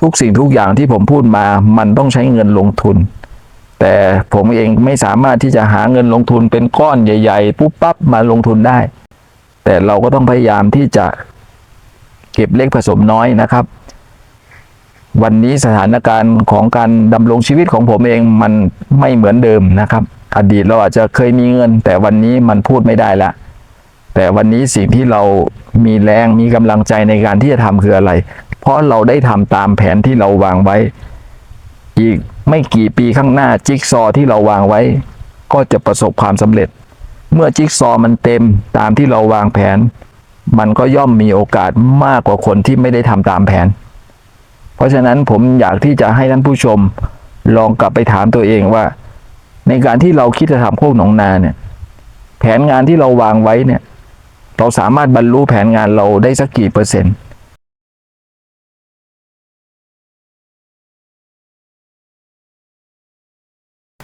ทุกสิ่งทุกอย่างที่ผมพูดมามันต้องใช้เงินลงทุน แต่ผมเองไม่สามารถที่จะหาเงินลงทุนเป็นก้อนใหญ่ ๆ ปุ๊บปั๊บมาลงทุนได้ แต่เราก็ต้องพยายามที่จะเก็บเล็กผสมน้อยนะครับ วันนี้สถานการณ์ของการดำรงชีวิตของผมเองมันไม่เหมือนเดิมนะครับ อดีตเราอาจจะเคยมีเงิน แต่วันนี้มันพูดไม่ได้ละแต่วันนี้สิ่งที่เรามีแรงมีกำลังใจในการที่จะทำคืออะไร ราะเราได้ทำตามแผนที่เราวางไว้ อีกไม่กี่ปีข้างหน้าจิ๊กซอที่เราวางไว้ ก็จะประสบความสำเร็จ เมื่อจิ๊กซอมันเต็มตามที่เราวางแผน มันก็ย่อมมีโอกาสมากกว่าคนที่ไม่ได้ทำตามแผน เพราะฉะนั้นผมอยากที่จะให้ท่านผู้ชม ลองกลับไปถามตัวเองว่า ในการที่เราคิดจะทำโคกหนองนาเนี่ยแผนงานที่เราวางไว้เนี่ย เราสามารถบรรลุแผนงานเราได้สักกี่เปอร์เซ็นต์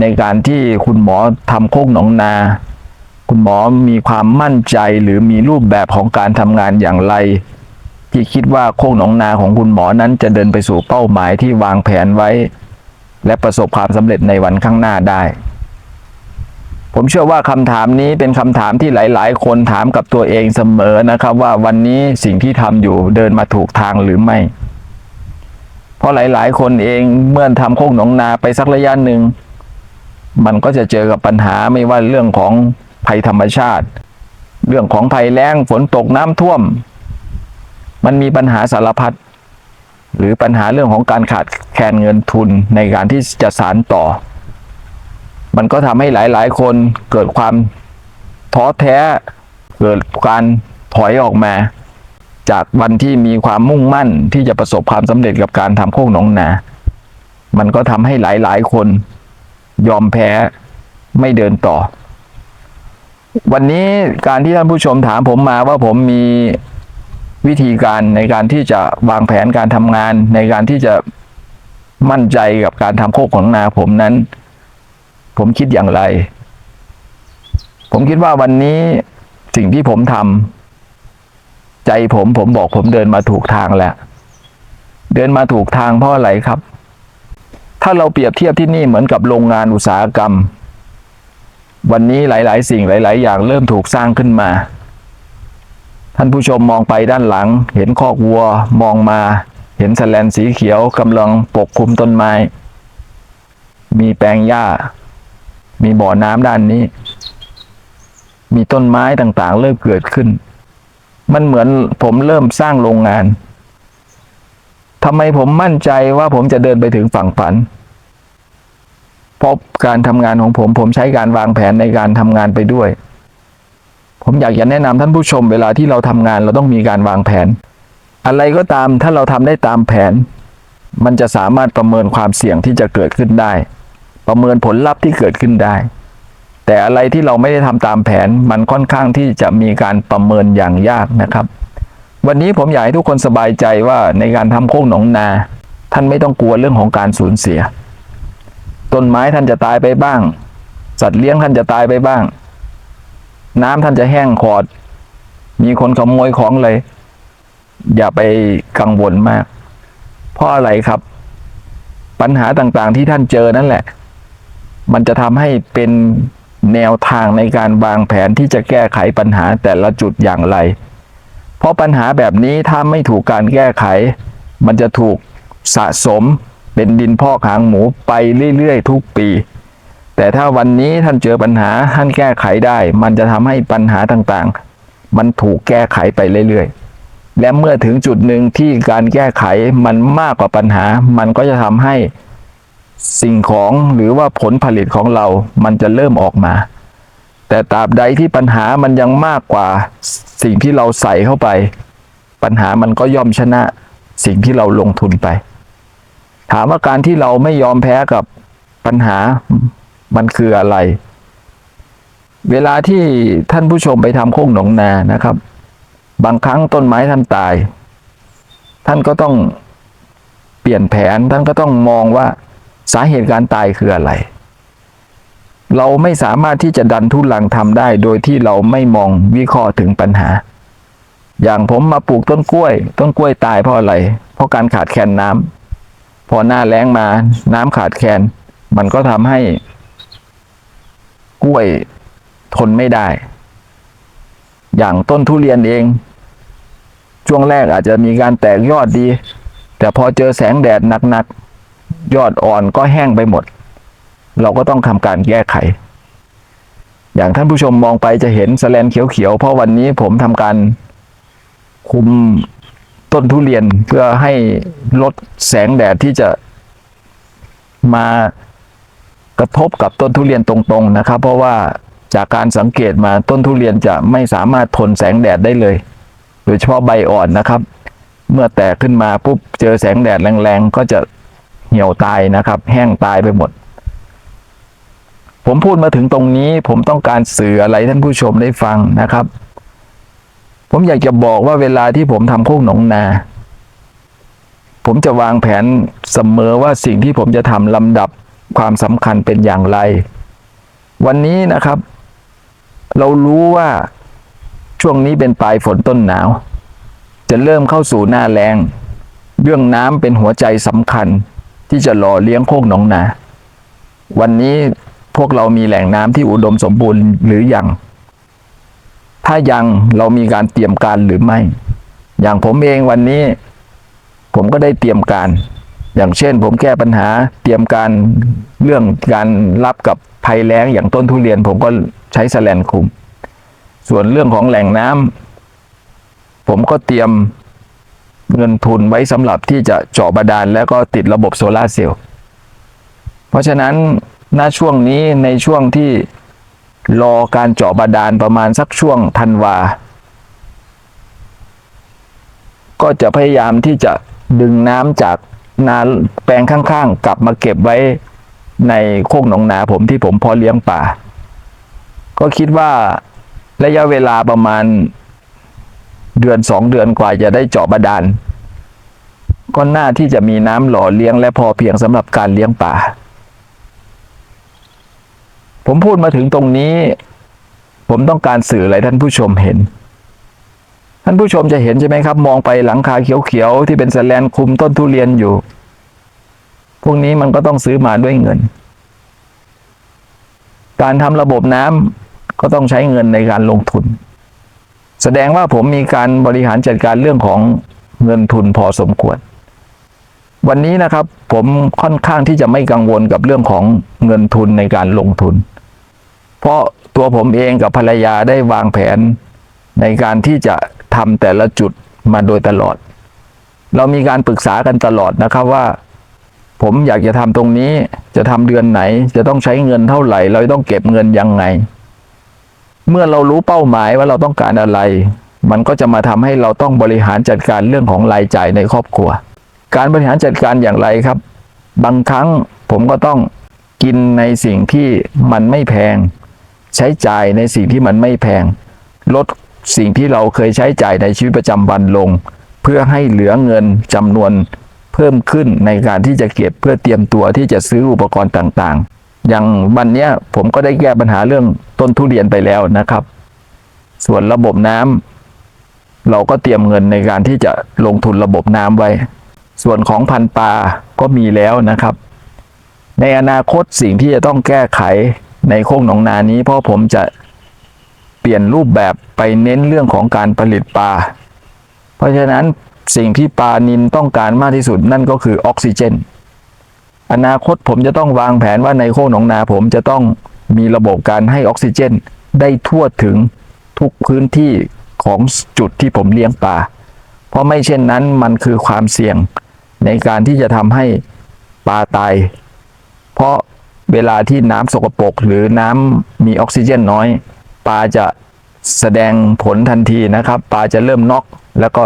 ในการที่คุณหมอทำโคกหนองนา คุณหมอมีความมั่นใจหรือมีรูปแบบของการทำงานอย่างไร ที่คิดว่าโคกหนองนาของคุณหมอนั้นจะเดินไปสู่เป้าหมายที่วางแผนไว้ และประสบความสำเร็จในวันข้างหน้าได้ ผมเชื่อว่าคำถามนี้เป็นคำถามที่หลาย ๆ คนถามกับตัวเองเสมอนะครับ ว่าวันนี้สิ่งที่ทำอยู่เดินมาถูกทางหรือไม่เพราะหลาย ๆ คนเองเมื่อทำโคกหนองนาไปสักระยะหนึ่ง มันก็จะเจอกับปัญหาไม่ว่าเรื่องของภัยธรรมชาติ เรื่องของภัยแล้งฝนตกน้ำท่วม มันมีปัญหาสารพัดหรือปัญหาเรื่องของการขาดแคลนเงินทุนในการที่จะสานต่อ มันก็ทำให้หลาย ๆ คนเกิดความท้อแท้ เกิดการถอยออกมา จากวันที่มีความมุ่งมั่นที่จะประสบความสำเร็จกับการทำโคกหนองนา มันก็ทำให้หลาย ๆ คน ยอมแพ้ไม่เดินต่อ วันนี้การที่ท่านผู้ชมถามผมมาว่าผมมีวิธีการในการที่จะวางแผนการทำงาน ในการที่จะมั่นใจกับการทำโคกของนาผมนั้น ผมคิดอย่างไร ผมคิดว่าวันนี้สิ่งที่ผมทำใจผมผมบอกผมเดินมาถูกทางแล้ว เดินมาถูกทางเพราะอะไรครับ ถ้าเราเปรียบเทียบที่นี่เหมือนกับโรงงานอุตสาหกรรม วันนี้หลาย ๆ สิ่งหลาย ๆ อย่างเริ่มถูกสร้างขึ้นมา ท่านผู้ชมมองไปด้านหลัง เห็นคอกวัวมองมา เห็นแสแลนสีเขียวกำลังปกคลุมต้นไม้ มีแปลงหญ้า มีบ่อน้ำด้านนี้ มีต้นไม้ต่าง ๆ เริ่มเกิดขึ้น มันเหมือนผมเริ่มสร้างโรงงาน ทำไมผมมั่นใจว่าผมจะเดินไปถึงฝั่งฝัน เพราะการทำงานของผม ผมใช้การวางแผนในการทำงานไปด้วย ผมอยากจะแนะนำท่านผู้ชมเวลาที่เราทำงานเราต้องมีการวางแผน อะไรก็ตามถ้าเราทำได้ตามแผน มันจะสามารถประเมินความเสี่ยงที่จะเกิดขึ้นได้ ประเมินผลลัพธ์ที่เกิดขึ้นได้ แต่อะไรที่เราไม่ได้ทำตามแผน มันค่อนข้างที่จะมีการประเมินอย่างยากนะครับ วันนี้ผมอยากให้ทุกคนสบายใจว่าในการทำโค้งหนองนา ท่านไม่ต้องกลัวเรื่องของการสูญเสีย ต้นไม้ท่านจะตายไปบ้าง สัตว์เลี้ยงท่านจะตายไปบ้าง น้ำท่านจะแห้งขอด มีคนขโมยของเลย อย่าไปกังวลมาก เพราะอะไรครับ ปัญหาต่างๆที่ท่านเจอนั่นแหละ มันจะทำให้เป็นแนวทางในการวางแผนที่จะแก้ไขปัญหาแต่ละจุดอย่างไร เพราะปัญหาแบบนี้ถ้าไม่ถูกการแก้ไข มันจะถูกสะสมเป็นดินพอกหางหมูไปเรื่อยๆ ทุกปี แต่ถ้าวันนี้ท่านเจอปัญหาท่านแก้ไขได้ มันจะทำให้ปัญหาต่างๆ มันถูกแก้ไขไปเรื่อยๆ และเมื่อถึงจุดหนึ่งที่การแก้ไขมันมากกว่าปัญหา มันก็จะทำให้สิ่งของหรือว่าผลผลิตของเรา มันจะเริ่มออกมา แต่ตราบใดที่ปัญหามันยังมากกว่า สิ่งที่เราใส่เข้าไป ปัญหามันก็ย่อมชนะสิ่งที่เราลงทุนไป ถามว่าการที่เราไม่ยอมแพ้กับปัญหามันคืออะไร เวลาที่ท่านผู้ชมไปทำโค้งหนองนานะครับ บางครั้งต้นไม้ท่านตาย ท่านก็ต้องเปลี่ยนแผนท่านก็ต้องมองว่าสาเหตุการตายคืออะไร เราไม่สามารถที่จะดันทุลังทำได้ โดยที่เราไม่มองวิเคราะห์ถึงปัญหา อย่างผมมาปลูกต้นกล้วย ต้นกล้วยตายเพราะอะไร เพราะการขาดแคลนน้ำพอหน้าแล้งมา น้ำขาดแคลนมันก็ทำให้ กล้วยทนไม่ได้ อย่างต้นทุเรียนเอง ช่วงแรกอาจจะมีการแตกยอดดี แต่พอเจอแสงแดดหนักๆยอดอ่อนก็แห้งไปหมด เราก็ต้องทำการแก้ไข อย่างท่านผู้ชมมองไปจะเห็นสแลนเขียวๆเพราะวันนี้ผมทำการคุมต้นทุเรียนเพื่อให้ลดแสงแดดที่จะมากระทบกับต้นทุเรียนตรงๆนะครับ เพราะว่าจากการสังเกตมาต้นทุเรียนจะไม่สามารถทนแสงแดดได้เลย โดยเฉพาะใบอ่อนนะครับ เมื่อแตกขึ้นมาปุ๊บเจอแสงแดดแรงๆ ก็จะเหี่ยวตายนะครับ แห้งตายไปหมด ผมพูดมาถึงตรงนี้ ผมต้องการสื่ออะไรท่านผู้ชมได้ฟังนะครับ ผมอยากจะบอกว่าเวลาที่ผมทำโคกหนองนา ผมจะวางแผนเสมอว่าสิ่งที่ผมจะทำลำดับความสำคัญเป็นอย่างไร วันนี้นะครับ เรารู้ว่าช่วงนี้เป็นปลายฝนต้นหนาว จะเริ่มเข้าสู่หน้าแรงเรื่องน้ำเป็นหัวใจสำคัญที่จะหล่อเลี้ยงโคกหนองนา วันนี้ พวกเรามีแหล่งน้ำที่อุดมสมบูรณ์หรือยัง ถ้ายังเรามีการเตรียมการหรือไม่ อย่างผมเองวันนี้ ผมก็ได้เตรียมการ อย่างเช่น ผมแก้ปัญหาเตรียมการเรื่องการรับกับภัยแล้งอย่างต้นทุเรียน ผมก็ใช้แสแลนคุม ส่วนเรื่องของแหล่งน้ำผมก็เตรียมเงินทุนไว้สำหรับที่จะเจาะบาดาลแล้วก็ติดระบบโซลาเซลล์ เพราะฉะนั้น ณช่วงนี้ในช่วงที่รอการเจาะบาดาลประมาณสักช่วงธันวา ก็จะพยายามที่จะดึงน้ำจากนาแปลงข้างๆ กลับมาเก็บไว้ในโคกหนองนาผมที่ผมพอเลี้ยงป่า ก็คิดว่าระยะเวลาประมาณเดือนสองเดือนกว่าจะได้เจาะบาดาลก็น่าที่จะมีน้ำหล่อเลี้ยงและพอเพียงสำหรับการเลี้ยงป่า ผมพูดมาถึงตรงนี้ ผมต้องการสื่ออะไรท่านผู้ชมเห็น ท่านผู้ชมจะเห็นใช่ไหมครับ มองไปหลังคาเขียวๆที่เป็นแสแลนคุมต้นทุเรียนอยู่ พวกนี้มันก็ต้องซื้อมาด้วยเงิน การทำระบบน้ำก็ต้องใช้เงินในการลงทุน แสดงว่าผมมีการบริหารจัดการเรื่องของเงินทุนพอสมควร วันนี้นะครับผมค่อนข้างที่จะไม่กังวลกับเรื่องของเงินทุนในการลงทุน เพราะตัวผมเองกับภรรยาได้วางแผนในการที่จะทำแต่ละจุดมาโดยตลอด เรามีการปรึกษากันตลอดนะครับว่า ผมอยากจะทำตรงนี้จะทำเดือนไหน จะต้องใช้เงินเท่าไหร่ เราต้องเก็บเงินยังไง เมื่อเรารู้เป้าหมายว่าเราต้องการอะไร มันก็จะมาทำให้เราต้องบริหารจัดการเรื่องของรายจ่ายในครอบครัว การบริหารจัดการอย่างไรครับ บางครั้งผมก็ต้องกินในสิ่งที่มันไม่แพง ใช้จ่ายในสิ่งที่มันไม่แพง ลดสิ่งที่เราเคยใช้จ่ายในชีวิตประจำวันลง เพื่อให้เหลือเงินจำนวนเพิ่มขึ้นในการที่จะเก็บเพื่อเตรียมตัวที่จะซื้ออุปกรณ์ต่างๆ อย่างวันนี้ผมก็ได้แก้ปัญหาเรื่องต้นทุเรียนไปแล้วนะครับ ส่วนระบบน้ำเราก็เตรียมเงินในการที่จะลงทุนระบบน้ำไว้ ส่วนของพันปลาก็มีแล้วนะครับ ในอนาคตสิ่งที่จะต้องแก้ไข ในโค้งหนองนานี้เพราะผมจะเปลี่ยนรูปแบบไปเน้นเรื่องของการผลิตปลา เพราะฉะนั้นสิ่งที่ปลานินต้องการมากที่สุดนั่นก็คือออกซิเจน อนาคตผมจะต้องวางแผนว่าในโค้งหนองนาผมจะต้องมีระบบการให้ออกซิเจน ได้ทั่วถึงทุกพื้นที่ของจุดที่ผมเลี้ยงปลา เพราะไม่เช่นนั้นมันคือความเสี่ยงในการที่จะทำให้ปลาตาย เพราะ เวลาที่น้ำสกปรกหรือน้ำมีออกซิเจนน้อย ปลาจะแสดงผลทันทีนะครับ ปลาจะเริ่มน็อกแล้วก็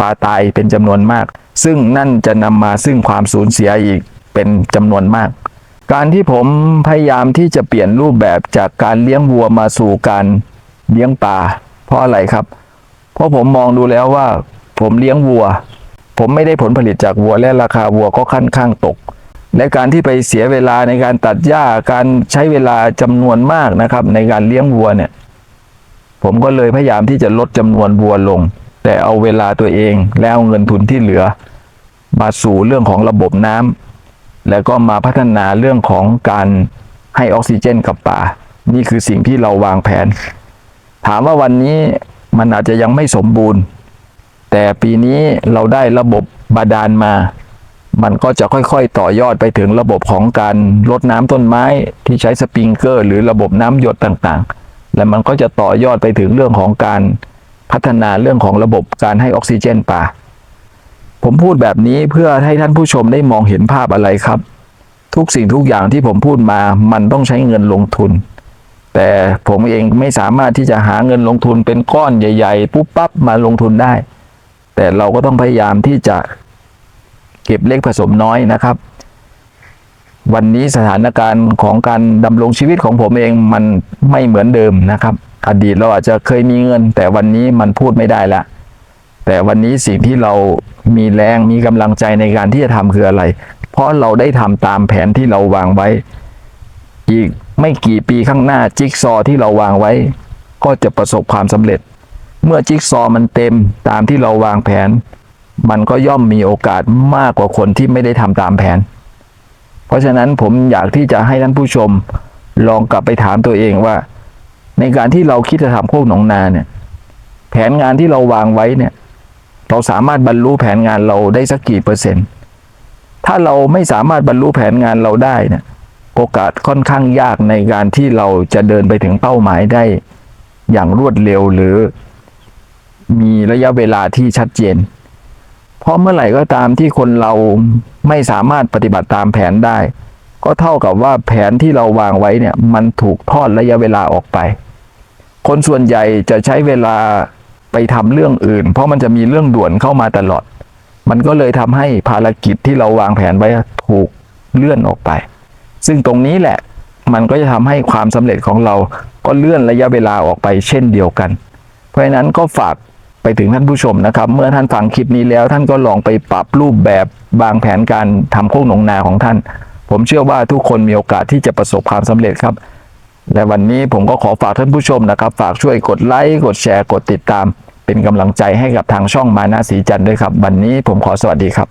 ปลาตายเป็นจำนวนมาก ซึ่งนั่นจะนำมาซึ่งความสูญเสียอีกเป็นจำนวนมาก การที่ผมพยายามที่จะเปลี่ยนรูปแบบจากการเลี้ยงวัวมาสู่การเลี้ยงปลาเพราะอะไรครับ เพราะผมมองดูแล้วว่า ผมเลี้ยงวัว ผมไม่ได้ผลผลิตจากวัวและราคาวัวก็ค่อนข้างตก และการที่ไปเสียเวลาในการตัดหญ้าการใช้เวลาจำนวนมากนะครับ ในการเลี้ยงวัวเนี่ย ผมก็เลยพยายามที่จะลดจำนวนวัวลง แต่เอาเวลาตัวเองแล้วเอาเงินทุนที่เหลือ มาสู่เรื่องของระบบน้ำแล้วก็มาพัฒนาเรื่องของการให้ออกซิเจนกับป่า นี่คือสิ่งที่เราวางแผน ถามว่าวันนี้มันอาจจะยังไม่สมบูรณ์ แต่ปีนี้เราได้ระบบบาดาลมา มันก็จะค่อยๆ ต่อยอดไปถึงระบบของการรดน้ำต้นไม้ที่ใช้สปริงเกอร์ หรือระบบน้ำหยดต่างๆ และมันก็จะต่อยอดไปถึงเรื่องของการพัฒนาเรื่องของระบบการให้ออกซิเจนป่า ผมพูดแบบนี้เพื่อให้ท่านผู้ชมได้มองเห็นภาพอะไรครับ ทุกสิ่งทุกอย่างที่ผมพูดมา มันต้องใช้เงินลงทุน แต่ผมเองไม่สามารถที่จะหาเงินลงทุนเป็นก้อนใหญ่ ๆ ปุ๊บปั๊บมาลงทุนได้ แต่เราก็ต้องพยายามที่จะ เก็บเล็กผสมน้อยนะครับ วันนี้สถานการณ์ของการดำรงชีวิตของผมเองมันไม่เหมือนเดิมนะครับ อดีตเราอาจจะเคยมีเงิน แต่วันนี้มันพูดไม่ได้ละแต่วันนี้สิ่งที่เรามีแรงมีกำลังใจในการที่จะทำคืออะไร เพราะเราได้ทำตามแผนที่เราวางไว้ อีกไม่กี่ปีข้างหน้าจิ๊กซอที่เราวางไว้ ก็จะประสบความสำเร็จ เมื่อจิ๊กซอมันเต็มตามที่เราวางแผน มันก็ย่อมมีโอกาสมากกว่าคนที่ไม่ได้ทำตามแผน เพราะฉะนั้นผมอยากที่จะให้ท่านผู้ชมลองกลับไปถามตัวเองว่า ในการที่เราคิดจะทำโคกหนองนาเนี่ย แผนงานที่เราวางไว้เนี่ย เราสามารถบรรลุแผนงานเราได้สักกี่เปอร์เซ็นต์ ถ้าเราไม่สามารถบรรลุแผนงานเราได้เนี่ย โอกาสค่อนข้างยากในการที่เราจะเดินไปถึงเป้าหมายได้ อย่างรวดเร็วหรือ มีระยะเวลาที่ชัดเจน ราะเมื่อไหร่ก็ตามที่คนเราไม่สามารถปฏิบัติตามแผนได้ ก็เท่ากับว่าแผนที่เราวางไว้เนี่ยมันถูกทอดระยะเวลาออกไป คนส่วนใหญ่จะใช้เวลาไปทำเรื่องอื่น เพราะมันจะมีเรื่องด่วนเข้ามาตลอด มันก็เลยทำให้ภารกิจที่เราวางแผนไว้ถูกเลื่อนออกไป ซึ่งตรงนี้แหละมันก็จะทำให้ความสำเร็จของเราก็เลื่อนระยะเวลาออกไปเช่นเดียวกัน เพราะฉะนั้นก็ฝาก ไปถึงท่านผู้ชมนะครับ เมื่อท่านฟังคลิปนี้แล้ว ท่านก็ลองไปปรับรูปแบบวางแผนการทำโคกหนองนาของท่าน ผมเชื่อว่าทุกคนมีโอกาสที่จะประสบความสำเร็จครับ และวันนี้ผมก็ขอฝากท่านผู้ชมนะครับ ฝากช่วยกดไลค์กดแชร์กดติดตาม เป็นกำลังใจให้กับทางช่องมานาสีจันทร์ด้วยครับ วันนี้ผมขอสวัสดีครับ